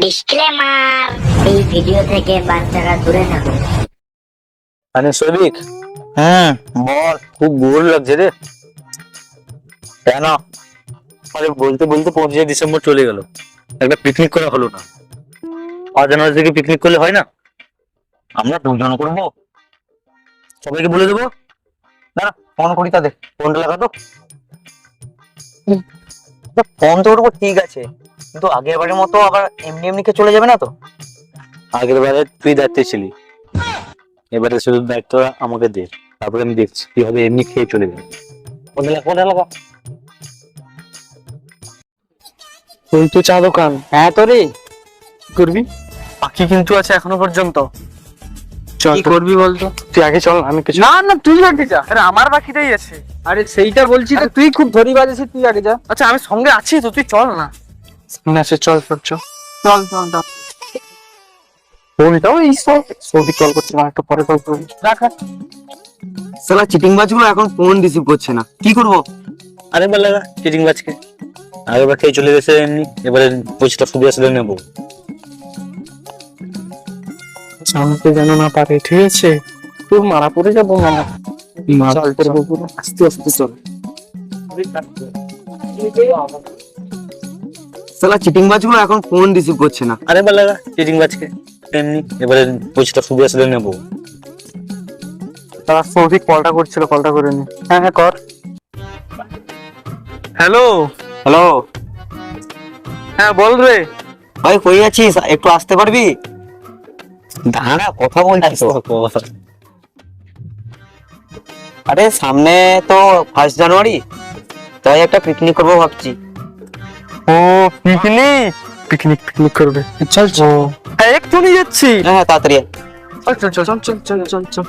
Disclaimer এই video থেকে বাচ্চারা দূরে থাকুন। আরে সবিক হ্যাঁ। বল খুব বোর লাগছে রে। কেন? আরে বলতে বলতে পঁচিশে ডিসেম্বর চলে গেল। একটা পিকনিক করা হলো না। পাঁচ জানুয়ারি থেকে পিকনিক করলে হয় না? আমরা দুজন করব। সবাইকে বলে দেবো। না ফোন করি তাদের ফোনটা লাগাতো ফোন তো। উপর ঠিক আছে কিন্তু আগের বারের মতো আবার এমনি এমনি কে চলে যাবে না তো? আগের বারে তুই দায়িত্বে ছিলি। এবারে শুধু দায়িত্ব আমাকে দে তারপরে আমি দেখছি কীভাবে এমনি খেয়ে চলে যাবে কোনটা লাগা কোনটা লাগা তুই তো চা দোকান। হ্যাঁ তো রে করবি? বাকি কিন্তু আছে এখনও পর্যন্ত। চল কি তো। করবি বলতো? তুই আগে চল আমি কিছু না না তুই আগে যা। আরে আমার বাকিটাই আছে। আরে সেইটা বলছি তো তুই খুব ধরি বাজেছিস তুই আগে যা। আচ্ছা আমি সঙ্গে আছি তো তুই চল না। না সে চল চল চল। চল চল চল। ফোনটাও এই সব। সৌদি কল করছি না একটু পরে কল করবি। রাখ রাখ। সালা চিটিং বাজগুলো এখন ফোন রিসিভ করছে না। কি করব? আরে বার লাগা চিটিং বাজকে আগের বার খেয়ে চলে গেছে এমনি। এবারে পয়সাটা শুধু আসলে নেব। জানতে যেন না পারে ঠিক আছে? তোর মারা পড়ে যাব মারা চল তোর বকুল আস্তে আস্তে চল। সালা চিটিং বাজগুলো এখন ফোন রিসিভ করছে না। আরে বার লাগা চিটিং বাজকে এমনি এবারে পয়সাটা শুধু আসলে নেব। তারা সৌদি কলটা করছিল কলটা করে নি। হ্যাঁ হ্যাঁ কর। হ্যালো? হ্যালো? হ্যাঁ বল রে। ভাই কই আছিস? একটু আসতে পারবি? দাঁড়া কথা বলছি তো। আরে সামনে তো ফার্স্ট জানুয়ারি তাই একটা পিকনিক করব ভাবছি। ও পিকনিক পিকনিক পিকনিক করবে। চল চল। একটু এক্ষুনি যাচ্ছি। হ্যাঁ হ্যাঁ তাড়াতাড়ি চল চল চল চল চল চল চল।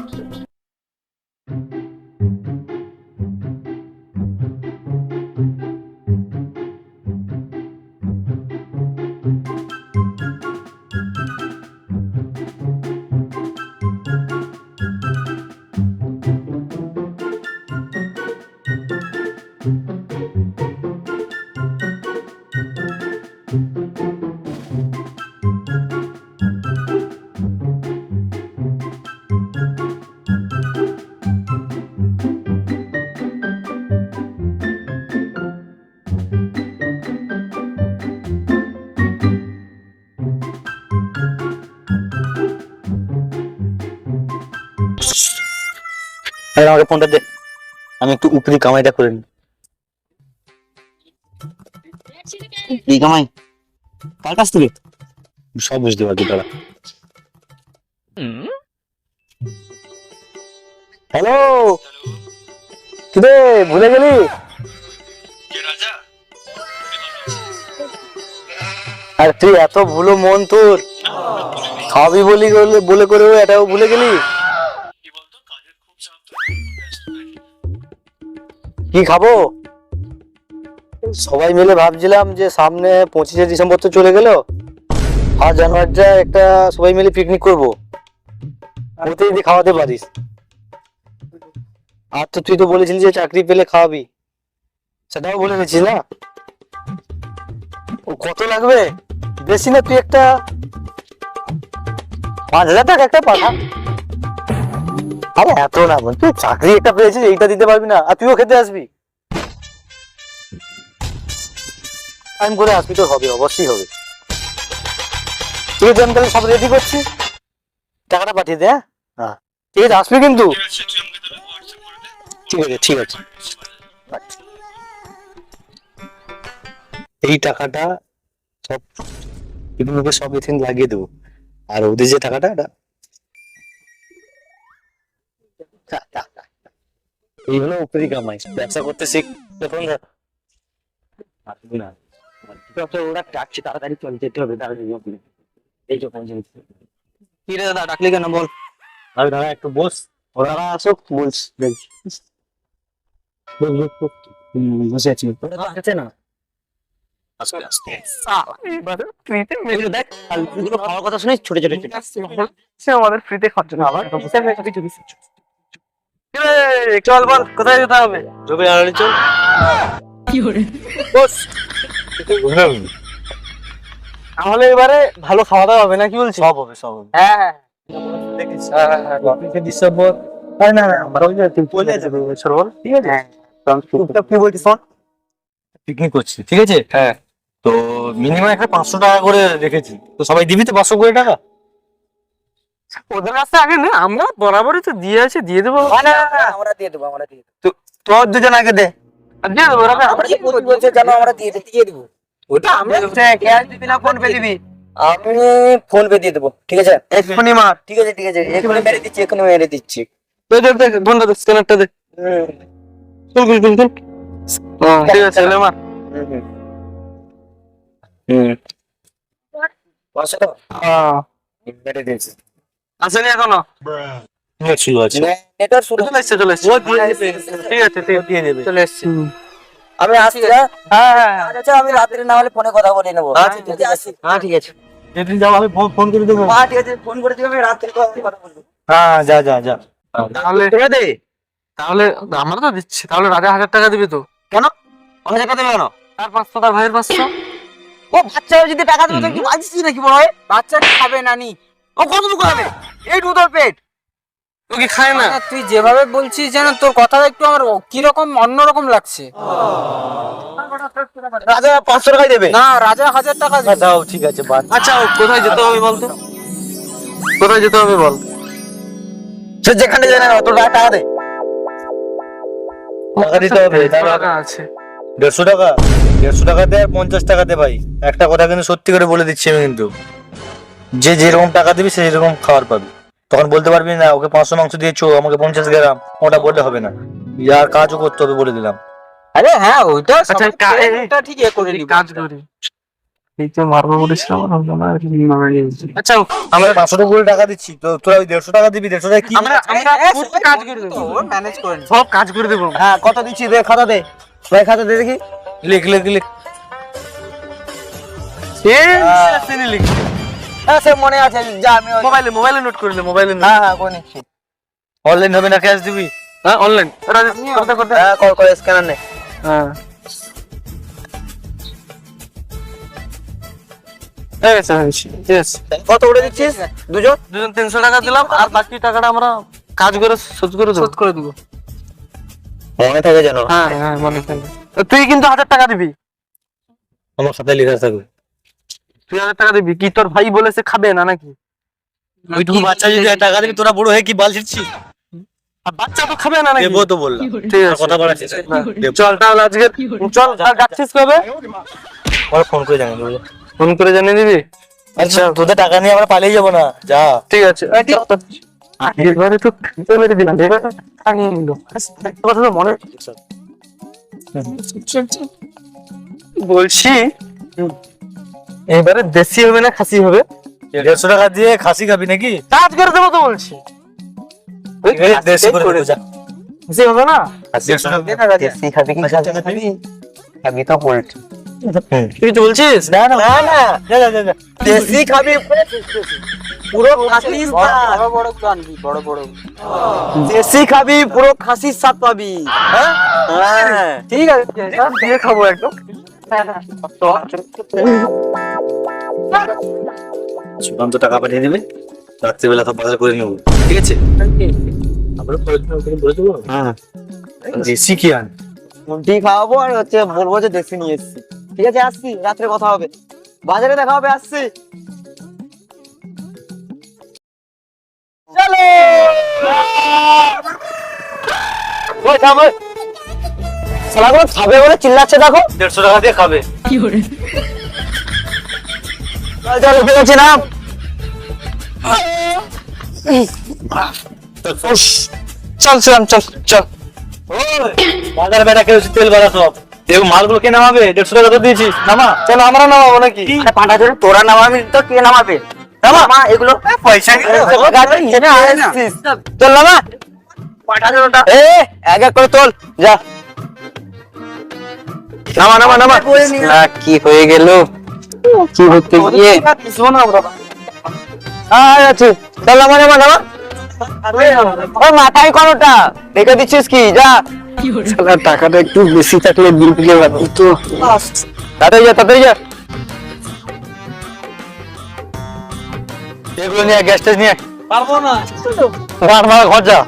আমাকে ফোনটা দে। আমি একটু উপরি কামাইটা করে নি। কি কামাই কার কাছ থেকে? সব বুঝতে তারা হ্যালো? কিরে ভুলে গেলি? আর তুই এত ভুলো মন তোর। খাবি বলি বলে- বলে করেও এটাও ভুলে গেলি? কি খাব? সবাই মিলে ভাবছিলাম যে সামনে পঁচিশে ডিসেম্বর তো চলে গেল। আর জানুয়ারিটা একটা সবাই মিলে পিকনিক করব। যদি খাওয়াতে পারিস। আর তো তুই তো বলেছিলি যে চাকরি পেলে খাওয়াবি। সেটাও বলে গেছিস না? ও কত লাগবে? বেশি না, তুই একটা পাঁচ হাজার টাকা একটা পাঠা। আরে এত না বোন তুই চাকরি একটা পেয়েছিস, এইটা দিতে পারবি না, আর তুইও খেতে আসবি। টাইম করে আসবি তোর হবে অবশ্যই হবে ঠিক আছে আমি তাহলে সব রেডি করছি টাকাটা পাঠিয়ে দে হ্যাঁ? হ্যাঁ। ঠিক আছে, আসবি কিন্তু। ঠিক আছে ঠিক আছে। এই টাকাটা সব সব এখানে লাগিয়ে দেবো। আর ওদের যে টাকাটা এই হলো উপরি কামাই ব্যবসা করতে শিখ তখন না ওরা ডাকছে তাড়াতাড়ি চল যেতে হবে তাড়াতাড়ি এই তো কি রে দাদা ডাকলি কেন বল আরে দাঁড়া একটু বস ওরা আসুক বলছ বস আছি না আস্তে আস্তে দেখ খাওয়ার কথা শুনে ছোট ছোট ছোট সে আমাদের ফ্রিতে খরচা না আবার চল বল কোথায় যেতে হবে? রবি আড়ালি চল। বস। তাহলে এবারে ভালো খাওয়া দাওয়া হবে না কি বলছিস? সব হবে সব হবে। হ্যাঁ হ্যাঁ। ডিসেম্বর না না আমরা ওই যে তুই বলে যাবে বছর বল। ঠিক আছে? টুকটাক কি বলছিস শোন? পিকনিক করছি ঠিক আছে? হ্যাঁ। তো মিনিমাম একটা পাঁচশো টাকা করে রেখেছি। তো সবাই দিবি তো পাঁচশো করে টাকা? ওদের কাছে আগে না আমরা বরাবরই তো দিয়ে আছে দিয়ে দেবো। আমরা দিয়ে দেবো আমরা দিয়ে তোর দুজন আগে দে। দিয়ে দেবো আমরা দিয়ে দিয়ে দেবো। ওটা আমরা ক্যাশ দিবি। না ফোন পে দিবি? আমি ফোন পে দিয়ে দেবো ঠিক আছে? এক্ষুনি মার। ঠিক আছে ঠিক আছে এক্ষুনি মেরে দিচ্ছি এক্ষুনি মেরে দিচ্ছি। দেখ দেখ দেখ ফোনটা দে স্ক্যানারটা দে। চল চল চল চল ঠিক আছে এলে মার। হুম পাঁচশো টাকা হ্যাঁ মেরে দিয়েছি। আসেনি এখনও? ছিল আছে। নেটওয়ার্ক শুরু চলে এসছে চলে এসছে। ঠিক আছে ঠিক দিয়ে দেবে চলে এসছে। আমি আসছি হ্যাঁ? হ্যাঁ হ্যাঁ আচ্ছা আমি রাত্রে না হলে ফোনে কথা বলে নেব। আচ্ছা, ঠিক আছে। হ্যাঁ ঠিক আছে। যেদিন যাব আমি ফোন ফোন করে দেবো। হ্যাঁ ঠিক আছে ফোন করে দিবে আমি রাত্রে কথা বলব। হ্যাঁ যা যা যা। তাহলে দে তাহলে আমরা তো দিচ্ছি তাহলে রাজা হাজার টাকা দিবি তো। হাজার টাকা দেবে কেন? তার পাঁচশো তার ভাইয়ের পাঁচশো। ও বাচ্চা যদি টাকা দেবে কি নাকি বড় বাচ্চা খাবে নানি। ও কতটুকু খাবে? এইটুকু তোর পেট। ও কি খায় না। তুই যেভাবে বলছিস যেন তোর কথা একটু আমার কীরকম অন্যরকম লাগছে। রাজা পাঁচশো টাকাই দেবে। না রাজা হাজার টাকা দিবে। যাও ঠিক আছে বাদ। আচ্ছা কোথায় যেতে হবে বলতো? কোথায় যেতে হবে বল। সে যেখানে জানে না তোর টাকা দে। টাকা দিতে হবে দেড়শো টাকা আছে। দেড়শো টাকা? দেড়শো টাকা দে আর পঞ্চাশ টাকা দে ভাই। একটা কথা কিন্তু সত্যি করে বলে দিচ্ছি আমি কিন্তু। যে যেরকম টাকা দিবি সে যেরকম খাবার পাবি। তখন বলতে পারবি না ওকে পাঁচশো মাংস দিয়েছ আমাকে পঞ্চাশ গ্রাম ওটা বললে হবে না। ইয়ার কাজও করতে হবে বলে দিলাম। আরে হ্যাঁ ওইটা আচ্ছা, ঠিক করে কাজ করি। এই তো মারবো বলেছিলাম আর হলো না আর কি। আচ্ছা আমরা পাঁচশো করে টাকা দিচ্ছি তো তোরা ওই দেড়শো টাকা দিবি দেড়শো টাকা কি? আমরা কাজ করে। করে দেবো ম্যানেজ করে সব কাজ করে দেবো। হ্যাঁ কত দিচ্ছি দে খাতা দে। ভাই খাতা দে দেখি। লিখ লিখ লিখ। হ্যাঁ সে মনে আছে যা আমি মোবাইলে মোবাইলে নোট করে নে মোবাইলে হ্যাঁ হ্যাঁ করে নিচ্ছি অনলাইন হবে না ক্যাশ দিবি? হ্যাঁ অনলাইন করতে করতে হ্যাঁ কল করে স্ক্যানার নে। হ্যাঁ। কত উঠে দিচ্ছিস? দুজন? দুজন তিনশো টাকা দিলাম আর বাকি টাকাটা আমরা কাজ করে শোধ করে দেবো। শোধ করে দিবো। মনে থাকে জানো হ্যাঁ হ্যাঁ মনে থাকে। তুই কিন্তু হাজার টাকা দিবি। আমার সাথে লেখা থাকবে। তুই হাজার টাকা দিবি? কি তোর ভাই বলেছে খাবে না নাকি? ওইটুকু বাচ্চা যদি টাকা দিবি তোরা বড় হয়ে কি বাল ছিটছিস আর বাচ্চা তো খাবে না নাকি? দেবো তো বললাম। ঠিক আছে। কথা। চল তাহলে আজকে চল আর যাচ্ছিস কবে? ওরা ফোন করে জানিয়ে দেবো। ফোন করে জানিয়ে দিবি? আচ্ছা তোদের টাকা নিয়ে আমরা পালিয়ে যাব না। যা। ঠিক আছে। এবারে তো মেরে দিলাম এবারে টাঙিয়ে নিল। কথা তো মনে বলছি এবারে দেশি হবে না খাসি হবে? দেড়শো টাকা দিয়ে খাসি খাবি নাকি? কাজ করে দেবো তো বলছি। এই করে যা। খাসি হবে না? দেশি খাবি কি খাবি? খাবি তো পোল্ট্রি। তুই বলছিস? না না না না। যা যা যা, যা দেশি খাবি। পুরো খাসির স্বাদ। বড় বড় আনবি বড় বড়। দেশি খাবি পুরো খাসির স্বাদ পাবি। হ্যাঁ? হ্যাঁ। ঠিক আছে দিয়ে খাব একদম। সুকান্ত টাকা পাঠিয়ে দিবে রাত্রিবেলা তো বাজার করে নেব ঠিক আছে? আমরা বলে দেবো? হ্যাঁ। দেশি কি আন? মুন্টি খাওয়াবো আর হচ্ছে বলব যে দেশি নিয়ে এসছি। ঠিক আছে আসছি রাত্রে কথা হবে। বাজারে দেখা হবে আসছি। চলো! ওই থামো শালাগুলো খাবে বলে চিল্লাচ্ছে দেখো। দেড়শো টাকা দিয়ে খাবে। চল চল উঠে গেছে না। চল চল চল চল। বাজার বেটা কেউ তেল বাড়া সব এই মালগুলো কে নামাবে? দেড়শো টাকা তো দিয়েছিস। নামা। চল আমরা নামাবো নাকি? পাঁটা ধরে তোরা নামাবি তো কে নামাবে? নামা। এগুলো পয়সা চল নামা? পাঁটা এ এক এক করে তোল। যা। নামা নামা নামা। কি হয়ে গেল? কি হতে গিয়ে আয় আছে। চল নামা নামা নামা। ও মাথায় করোটা রেখে দিচ্ছিস কি? যা। শালা টাকাটা একটু বেশি থাকলে বিল দিলে ভালো তো। তাড়াতাড়ি যা তাড়াতাড়ি যা। এগুলো নিয়ে গ্যাস টেস নিয়ে। পারব না। মার মার ঘর যা।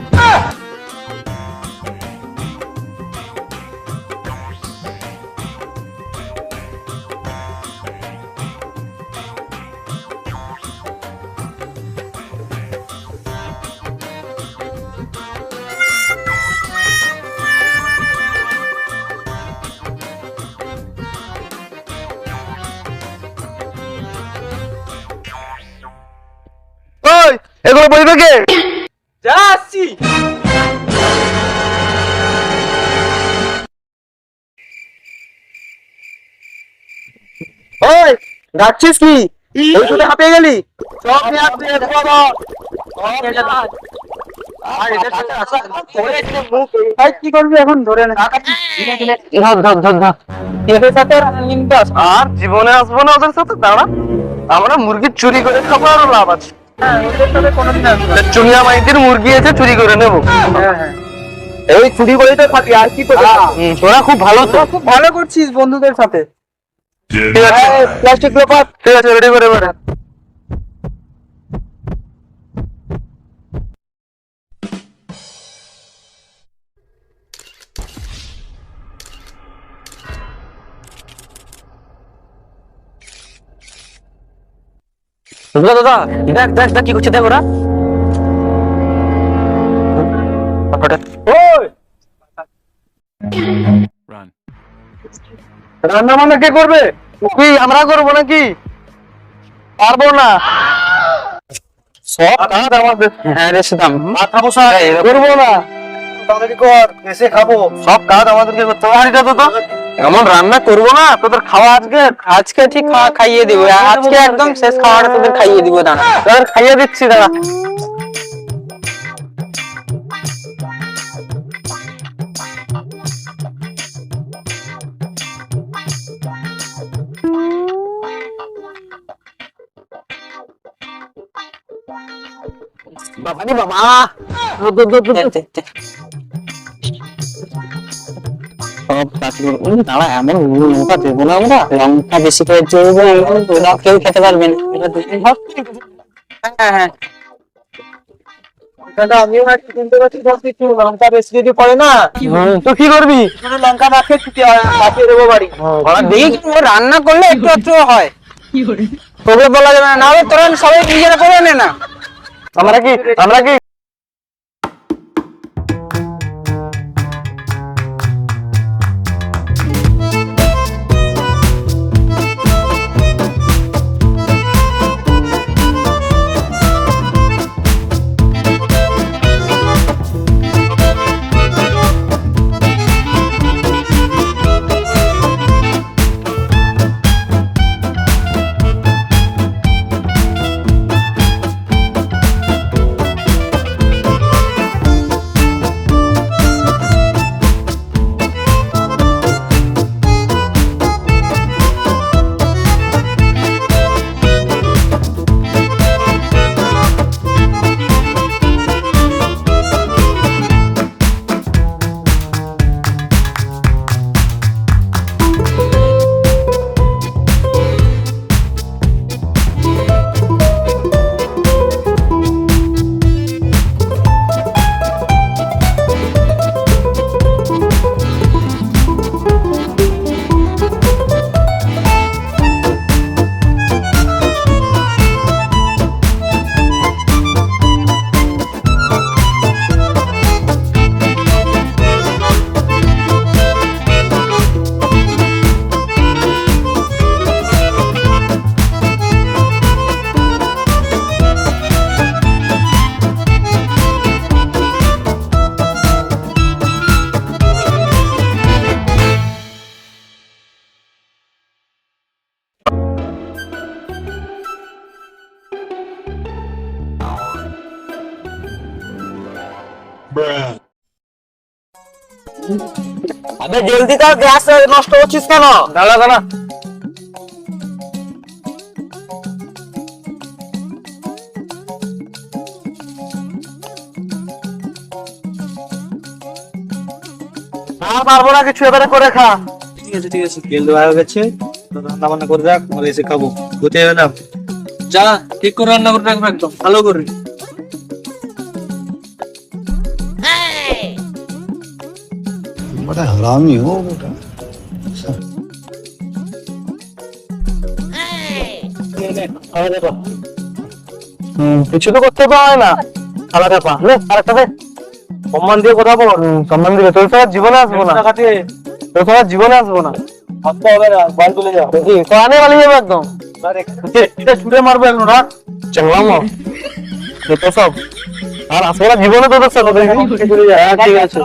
এগুলো বলবে কে যা আসছি। ওই যাচ্ছিস কি? ওই শুধু হাঁপিয়ে গেলি? সব নিয়ে আসছি বাবা কি করবি এখন? ধরে নে। ধর ধর ধর ধর। এদের সাথে রানিং দাস আর জীবনে আসব না ওদের সাথে? দাঁড়া আমরা মুরগি চুরি করে খাব আরও লাভ আছে। চুনিয়া মাইতির মুরগি আছে চুরি করে নেব। এই চুরি করেই তো থাকি আর কি তোরা খুব ভালো তো। খুব ভালো করছিস বন্ধুদের সাথে। ঠিক আছে। প্লাস্টিক পেপার ঠিক আছে রেডি করে বেড়া। দাদা দাদা দেখ দেখ দেখ কি করছে দেখ ওরা। রান্না বান্না কে করবে? কি আমরা করব নাকি? পারব না। সব কাজ আমাদের হ্যাঁ রে সুদাম মাথা বসা করব না। তাড়াতাড়ি কর? এসে খাব। সব কাজ আমাদেরকে করতে হবে। এটা তো তো এমন রান্না করব না তোদের খাওয়া আজকে আজকে ঠিক খাওয়া খাইয়ে দিব। আজকে একদম শেষ খাওয়াটা তোদের খাইয়ে দিব দাঁড়া তোদের খাইয়ে দিচ্ছি দাদা। বাবা রে বাবা। দে, দে, দে। সব কাজগুলো উম, দাঁড়া এমন লঙ্কা দেবো না আমরা। লঙ্কা বেশি করে চলবে ওরা কেউ খেতে পারবে না। এটা দুদিন হোক হ্যাঁ হ্যাঁ। দাদা আমিও একটা কিনতে পারছি দশ কিছু লঙ্কা বেশি যদি পড়ে না তো কি করবি? লঙ্কা মাখিয়ে ছুটি পাঠিয়ে দেবো বাড়ি। দেখি রান্না করলে একটু একটু হয়। তোকে বলা যাবে না নাহলে তোরা সবাই নিজেরা করে নে না। আমরা কি আমরা কি জলদি কর গ্যাস নষ্ট করছিস কেন? দাঁড়া দাঁড়া। আর পারব না কিছু এবারে করে খা। ঠিক আছে ঠিক আছে তেল দেওয়া হয়ে গেছে। রান্না বান্না করে রাখ আমরা এসে খাব। কোথায় গেলাম যা ঠিক করে রান্না করে রাখব একদম। ভালো করে। बड़ा हरामी हो बेटा হুম, কিছু তো করতে পারে না আলাদা পা নে আরেকটা দে সম্মান দিয়ে কথা বল হুম, সম্মান দিবে তোর তো আর জীবনে আসবো না তোর তো আর জীবনে আসবো না আসতে হবে না বাড়ি চলে যাও দেখি কানে বালি যাবে একদম এটা ছুটে মারবো একদম রাখ চললাম যত সব আর আসবো না জীবনে তোদের সাথে দেখি চলে যা হ্যাঁ, ঠিক আছে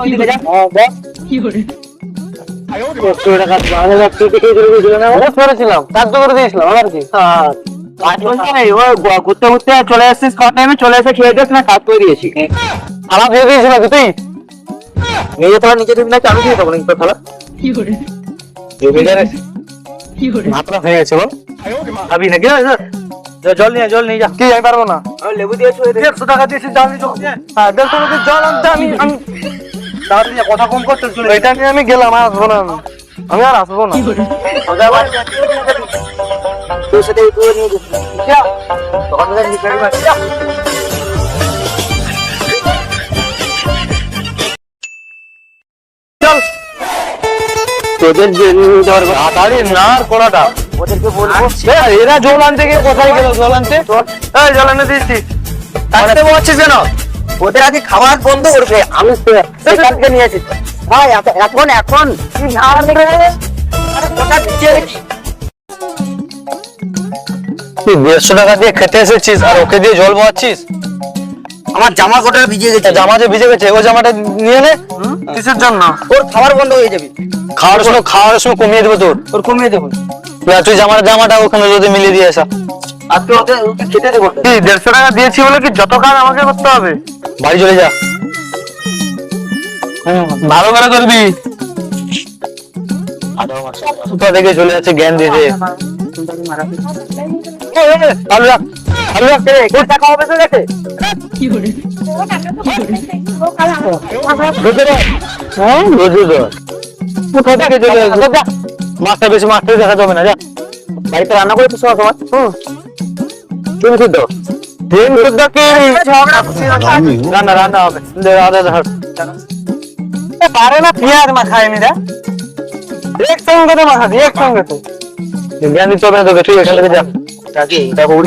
হ্যাঁ? হ্যাঁ। ঘুরতে ঘুরতে চলে টাইমে চলে এসে খেয়ে না কাজ করে দিয়েছি। হয়ে তুই? নিজে থালা তুমি না চালু দিয়ে দেবো মাত্রা হয়ে গেছে বল। খাবি না যা, জল নিয়ে জল নিয়ে যা। কি আমি পারব না? লেবু দিয়েছ দেড়শো টাকা দিয়েছি জল নিয়ে চলে যায়। হ্যাঁ জল আনতে আমি কথা কম করতে চলে এটা নিয়ে আমি গেলাম আর আসব না আমি। আর আসব না। তোর সাথে তোদের তাড়াতাড়ি না ওদেরকে বলব। এরা জল আনতে গিয়ে কোথায় গেল জল আনতে? জল এনে দিয়েছি। কাটতে বলছিস কেন? ওদের আগে খাবার বন্ধ করবে আমি সেখানকে নিয়েছি ভাই এখন এখন। তুই দেড়শো টাকা দিয়ে খেতে এসেছিস আর ওকে দিয়ে জল বোয়াচ্ছিস? আমার জামা কোটা ভিজে গেছে। জামা যে ভিজে গেছে ওই জামাটা নিয়ে নে। কিসের জন্য? ওর খাবার বন্ধ হয়ে যাবে। খাওয়ার সময় খাওয়ার সময় কমিয়ে দেবো তোর। ওর কমিয়ে দেবো। তুই জামাটা জামাটা ওখানে যদি মিলিয়ে দিয়ে আসা আর তুই ওকে ওকে খেতে দেবো। কি দেড়শো টাকা দিয়েছি বলে কি যত কাজ আমাকে করতে হবে? বাড়ি চলে যা। ভালো করে করবি। কোথা থেকে চলে যাচ্ছে জ্ঞান দিতে। হ্যাঁ? মাছটা বেশি মাছটা দেখা যাবে না যা। বাড়িতে রান্না করে তো সব সময়? টিম খুদ্দ টিম খুদ্দ কি? রান্না রান্না হবে। আদা ধর। বারে না পেঁয়াজ মাখায়নি রে। একসঙ্গে তো মাখাবি একসঙ্গে তো।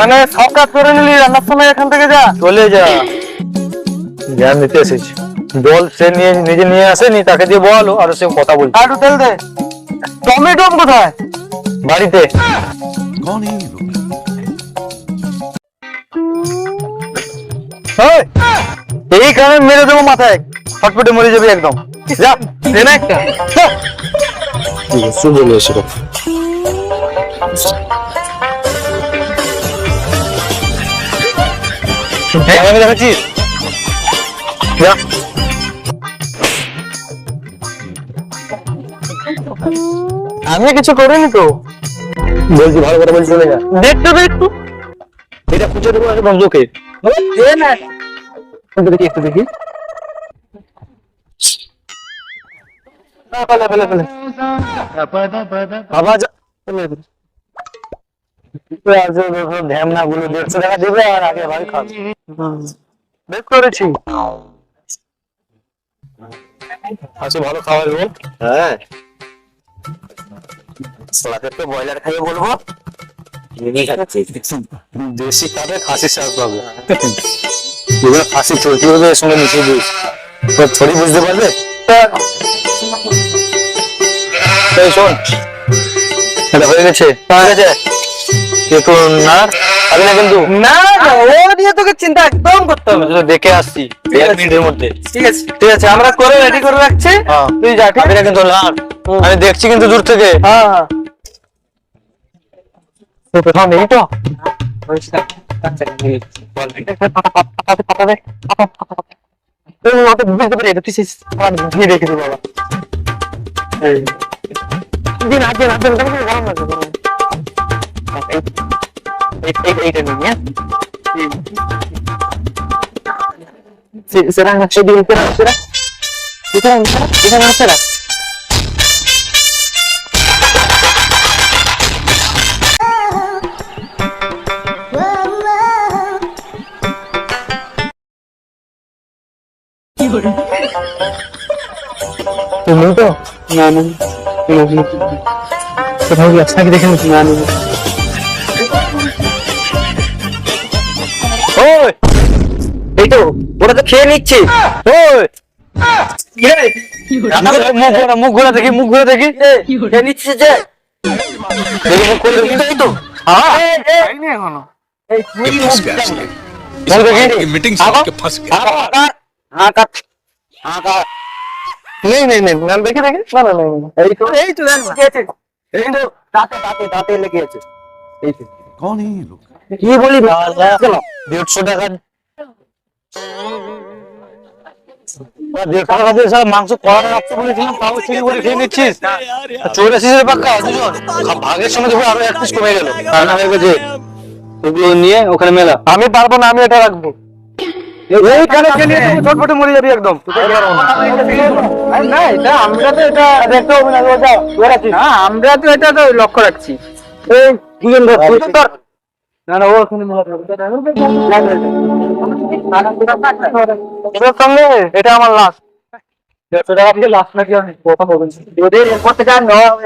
মানে করে নিলি রান্নার সময় এখান থেকে যা। চলে যা। জ্ঞান দিতে এসেছি। বল সে নিয়ে নিজে নিয়ে আসেনি তাকে দিয়ে বলো আর সে কথা বল আর তেল দে। টমেটো কোথায়? বাড়িতে। এই কারণে মেরে দেবো মাথায়। ফটফটে মরে যাবি একদম। যা একটা। যা। চলে এসে। আমাকে দেখাচ্ছিস যা। আমি কিছু করিনি তো। বলছি ভালো করে বলছি দেখতে তো একটু। এটা খুঁজে দেবো একদম লোকে। দে না একটু আর আগে ভাই খাবে বেশ করেছি আচ্ছা ভালো খাবার বল হ্যাঁ তো ব্রয়লার খাইয়ে বলব দেশি খাবে খাসি পাবে। এগুলো খাসি চলতি হবে এর সঙ্গে মিশিয়ে দিস তো থোড়ি বুঝতে পারবে? শোন। এটা হয়ে গেছে। হয়ে। গেছে একটু না খাবি না কিন্তু না ও নিয়ে তোকে চিন্তা একদম করতে হবে। দেখে আসছি এক মিনিটের মধ্যে। ঠিক আছে। ঠিক আছে? আমরা করে রেডি করে রাখছি। হ্যাঁ। তুই যা ঠিক খাবি না কিন্তু না আমি দেখছি কিন্তু দূর থেকে। হ্যাঁ হ্যাঁ। কোথাও নেই তো হ্যাঁ será di intera sera? Intera intera? Intera intera? তুমি তো না না কোথাও কি আপনাকে দেখে নিচ্ছি না না ওই এই তো ওরা তো খেয়ে নিচ্ছে ওই মুখ ঘোরা মুখ ঘোরা দেখি মুখ ঘোরা দেখি খেয়ে নিচ্ছে যে দেখি মুখ ঘোরা দেখি এই তো হ্যাঁ মুখ দেখি मीटिंग आगो। के নেই নেই নেই না দেখে দেখে? না না এই তো। এই তো দেখ এই তো দাঁতে দাঁতে দাঁতে লেগে আছে। এই তো। কোন এই লোক? কি বলি না 150 টাকা। মাংস রাখতে বলেছিলাম খেয়ে নিচ্ছিস? সময় আরও এক পিস কমে ওগুলো নিয়ে ওখানে মেলা। আমি পারব না আমি এটা রাখব। এইখানে খেলে তুই ছটফটে মরে যাবি একদম। না এটা আমরা তো এটা দেখতে হবে না না আমরা তো এটা তো লক্ষ্য রাখছি। এই দুজন ধর না না ও ওখানে এটার সঙ্গে? এটা আমার লাস্ট দেড়শো টাকা দিয়ে লাস্ট নাকি আমি? কথা এরপর থেকে আর নেওয়া হবে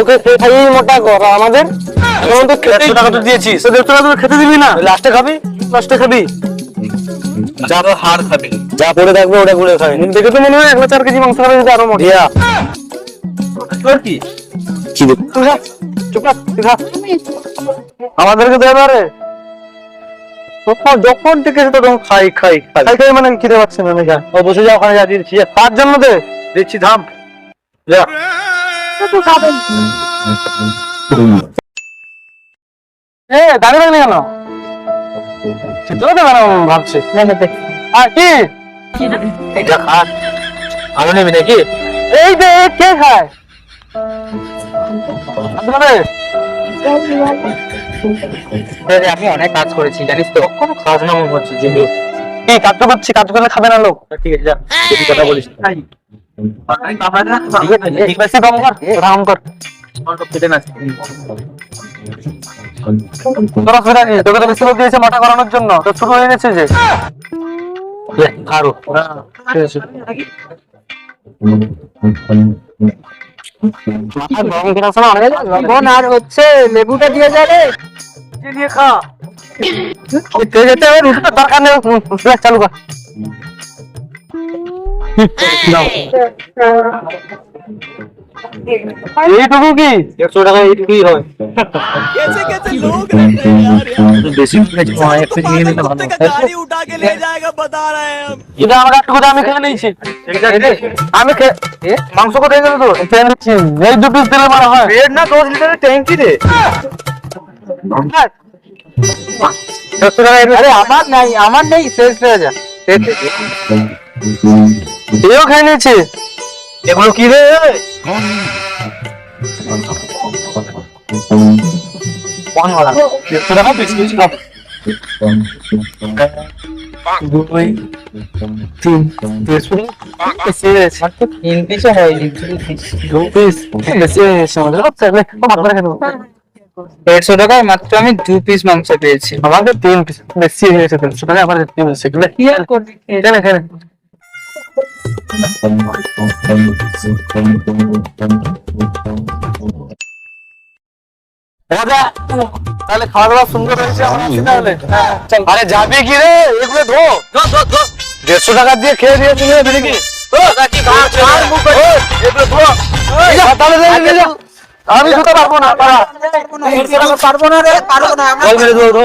ওকে মোটা কর আমাদের? এখন তো দেড়শো টাকা তো দিয়েছিস। তো দেড়শো টাকা তো খেতে দিবি না? লাস্টে খাবি? লাস্টে খাবি? যা হাড় খাবি। যা পড়ে থাকবে ওটা গুলে খাবি। দেখে তো মনে হয় এক লাখ চার কেজি মাংস খাবে যদি আরও মোটা। দিয়া। তোর কি? কি দেখ তুই খা চুপ কর, তুই খা। আমাদেরকে দেবে যখন যখন থেকে সেটা তখন খাই খাই খাই। খাই খাই মানে খিদে পাচ্ছে না যা ও বসে যা ওখানে যা দিচ্ছি। তার জন্য দে। দিচ্ছি ধাম যা। এ দাঁড়িয়ে থাকলি কেন? চিত্র দেবে না ভাবছে আর কি? এটা খা। আরও নেবি নাকি? এই যে কে খায়? আমি অনেক কাজ করেছি জানিস তো। কোনো খাস না মনে হচ্ছে যে কি কাজ তো করছি কাজ করলে খাবে না লোক। ঠিক আছে যা কথা বলিস ঠিক আছে কম কর। রাম কর খেতে না তোর অসুবিধা নেই তোকে তো বেশি লোক দিয়েছে মাথা করানোর জন্য। তো শুরু হয়ে গেছে যে। আরও মাথা গরম আর হচ্ছে লেবুটা দিয়ে যাবে দিয়ে খা খেয়ে যেতে হবে রুটিটা দরকার নেই। চালু কর। এইটুকু কি? একশো টাকা এইটুকুই হয়? নিয়ে আমি মাংস কোথায় গেল তো এই দু পিস দিলে মারা হয়। না দশ লিটারের ট্যাঙ্কি রে? আমার নাই আমার নেই শেষ হয়ে নিয়েছে এগুলো কি রে দুই তিন পিস তিন পিস হয়নি দু পিস বেশি সমুদ্র কেন দেড়শো টাকায় মাত্র আমি দু পিস মাংস পেয়েছি। আমাদের তিন পিস বেশি হয়ে গেছে দেড়শো টাকা আবার তিন পিস কি আর করবি এখানে এখানে। তাহলে খাওয়া দাওয়া সুন্দর হয়েছে হ্যাঁ, চল। আরে যাবি কি রে? এগুলো ধো। দেড়শো টাকা দিয়ে খেয়ে দিয়ে তুমি এদিকে কি তাহলে দে, নিয়ে যা। আমি ধুতে পারব না পারা। পারব না রে পারব না আমরা বল মেরে ধো, ধো।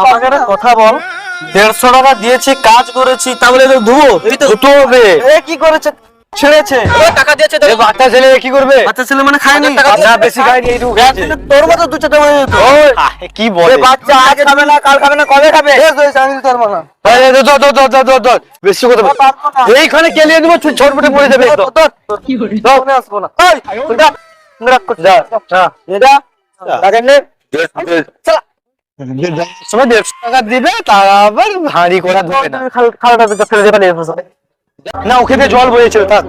আমাকে একটা কথা বল দেড়শো টাকা দিয়েছি কাজ করেছি তাহলে তো ধুবো ধুতে হবে। এ কি করেছে? ছেড়েছে। টাকা দিয়েছে এ বাচ্চা ছেলে কি করবে? বাচ্চা ছেলে মানে খায়নি। না বেশি খাইনি এইটুকু তোর মতো দু চারটে মনে কি বলে? বাচ্চা আজ খাবে না কাল খাবে না কবে খাবে? আমি। বেশি কথা। পারব না। এইখানে কেলিয়ে দিব ছটপটে পড়ে যাবে আসব না। এই, ওটা, রাগ করছিস। যা, যা। এটা টাকা নে সময় দেড়শো টাকা দিবে তার আবার হাঁড়ি করা ধরে না খালটা ফেলে দেবে না ওকে জল বয়েছিল থাক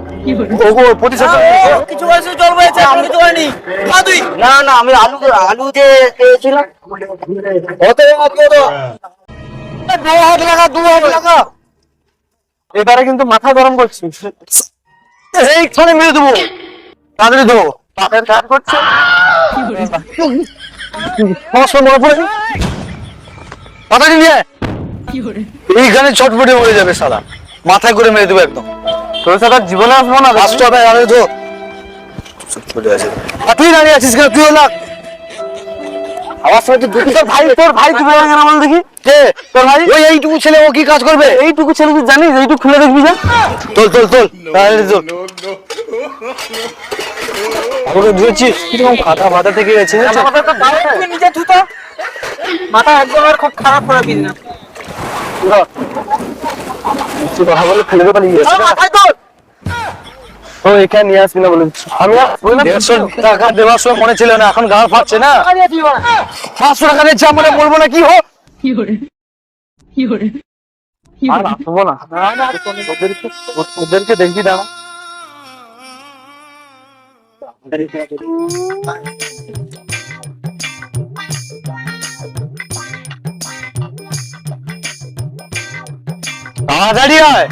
ওগো প্রতিশোধ কিছু বয়সে জল বয়েছে আমি কিছু হয়নি তুই না না আমি আলু আলু যে পেয়েছিলাম হতে হতে তো দু হাত লাগা দু হাত লাগা এবারে কিন্তু মাথা গরম করছি এইখানে মেরে দেবো তাড়াতাড়ি দেবো পাপের কাজ করছে। নিয়ে এইখানে ছটপটে মরে যাবে সালা। মাথায় করে মেরে দেবো একদম। তোর সাথে জীবনে আসব না পাঁচশো টাকা আরে তো আর তুই দাঁড়িয়ে আছিস কেন? তুই লাগ। আমার তোর ভাই তোর ভাই তুমি কেন বল দেখি। কে? তোর ভাই? ওই এইটুকু ছেলে ও কি কাজ করবে? এইটুকু ছেলে তুই জানিস এইটুকু খুলে দেখবি যা তোল তোল তোল। তাড়াতাড়ি তোল কীরকম থেকে গেছে? নিজে ধুতো। মাথা একদম আর খুব খারাপ করে দিন না। বলে ফেলে নিয়ে ও এখানে নিয়ে আসবি না বলে আমি দেড়শো টাকা দেওয়ার সময় মনে ছিল না এখন গা ফাটছে না। পাঁচশো টাকা যা মনে বলব না কি হো কি করে? কি করে? আর না। ওদেরকে দেখবি দাঁড়া তাড়াতাড়ি আয়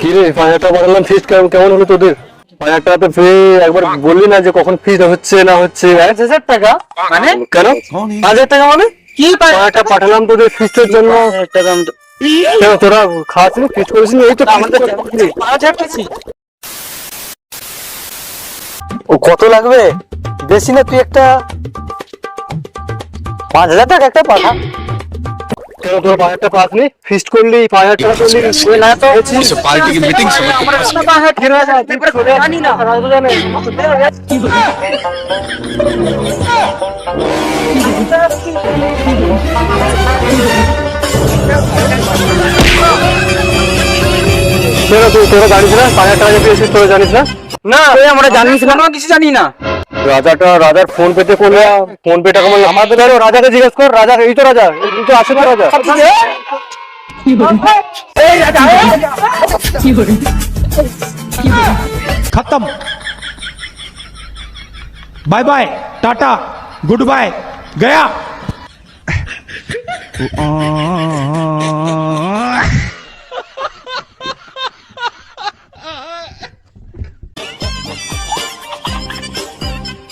কি রে পাঁচ হাজার টাকা পাঠালাম ফিস্ট কেমন কেমন হলো তোদের পাঁচ হাজার টাকা তো ফ্রি একবার বললি না যে কখন হচ্ছে না হচ্ছে। পাঁচ হাজার টাকা? মানে? কেন? পাঁচ হাজার টাকা মানে? কি টাকা? পাঠালাম তোদের ফিস্টের জন্য। কেন তোরা খাওয়াছিলি ফিস্ট করেছিলি এই তো আমাদের ও কত লাগবে? বেশি না তুই একটা পাঁচ হাজার টাকা একটা পাঠা। তেরো করে পাঁচ পাস নি ফিস্ট করলি পাঁচ হাজার টাকা করলি পার্টি কি মিটিং তোরা গাড়ি ছিল পাঁচ পেয়েছিস তোরা জানিস না না? আমরা জানিস না? কিছু জানি না। রাজাটা রাজার ফোন পেতে করলে ফোন পেটা কেমন আমাদের রাজাকে জিজ্ঞেস কর রাজা এই তো রাজা এই তো আছে তো রাজা। খতম। Bye bye tata good bye Gaya.